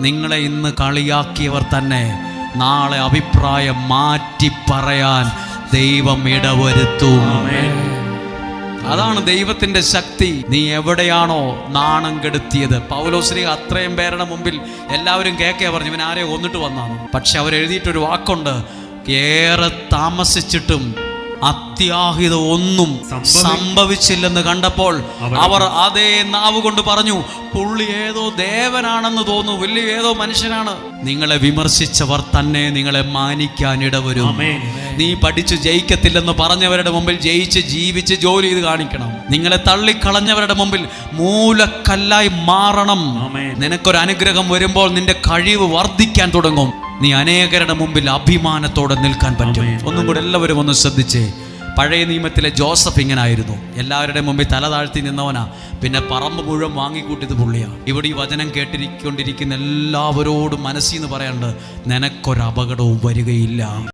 നിങ്ങളെ ഇന്ന് കളിയാക്കിയവർ തന്നെ നാളെ അഭിപ്രായം മാറ്റി പറയാൻ ദൈവം ഇടവരുത്തും. അതാണ് ദൈവത്തിന്റെ ശക്തി. നീ എവിടെയാണോ നാണം കെടുത്തിയത്? പൗലോശ്രീ അത്രയും പേരുടെ മുമ്പിൽ എല്ലാവരും കേക്കേ പറഞ്ഞു ഇവൻ ആരെയോ കൊന്നിട്ട് വന്നാണ്? പക്ഷെ അവരെഴുതിയിട്ടൊരു വാക്കുണ്ട് ഏറെ താമസിച്ചിട്ടും അത്യാഹിത ഒന്നും സംഭവി- സംഭവിച്ചില്ലെന്ന് കണ്ടപ്പോൾ അവർ- അവർ അതേ നാവ് കൊണ്ട് പറഞ്ഞു പുള്ളി ഏതോ ദേവനാണെന്ന് തോന്നുന്നു വലിയ ഏതോ മനുഷ്യനാണ്. നിങ്ങളെ വിമർശിച്ചവർ തന്നെ നിങ്ങളെ മാനിക്കാൻ ഇടവരും. നീ പഠിച്ചു ജയിക്കത്തില്ലെന്ന് പറഞ്ഞവരുടെ മുമ്പിൽ ജയിച്ച് ജീവിച്ച് ജോലി ചെയ്ത് കാണിക്കണം. നിങ്ങളെ തള്ളിക്കളഞ്ഞവരുടെ മുമ്പിൽ മൂലക്കല്ലായി മാറണം. നിനക്കൊരു അനുഗ്രഹം വരുമ്പോൾ നിന്റെ കഴിവ് വർദ്ധിക്കാൻ തുടങ്ങും. നീ അനേകരുടെ മുമ്പിൽ അഭിമാനത്തോടെ നിൽക്കാൻ പറ്റും. ഒന്നും കൂടെ എല്ലാവരും ഒന്ന് ശ്രദ്ധിച്ചേ. പഴയ നിയമത്തിലെ ജോസഫ് ഇങ്ങനായിരുന്നു. എല്ലാവരുടെയും മുമ്പിൽ തല താഴ്ത്തി നിന്നവനാ. പിന്നെ പറമ്പ് മുഴുവൻ വാങ്ങിക്കൂട്ടിയത് പുള്ളിയാണ് ഇവിടെ ഈ വചനം കേട്ടിരിക്കൊണ്ടിരിക്കുന്ന എല്ലാവരോടും മനസ്സിന്ന് പറയാണ്ട് നിനക്കൊരു അപകടവും വരികയില്ല.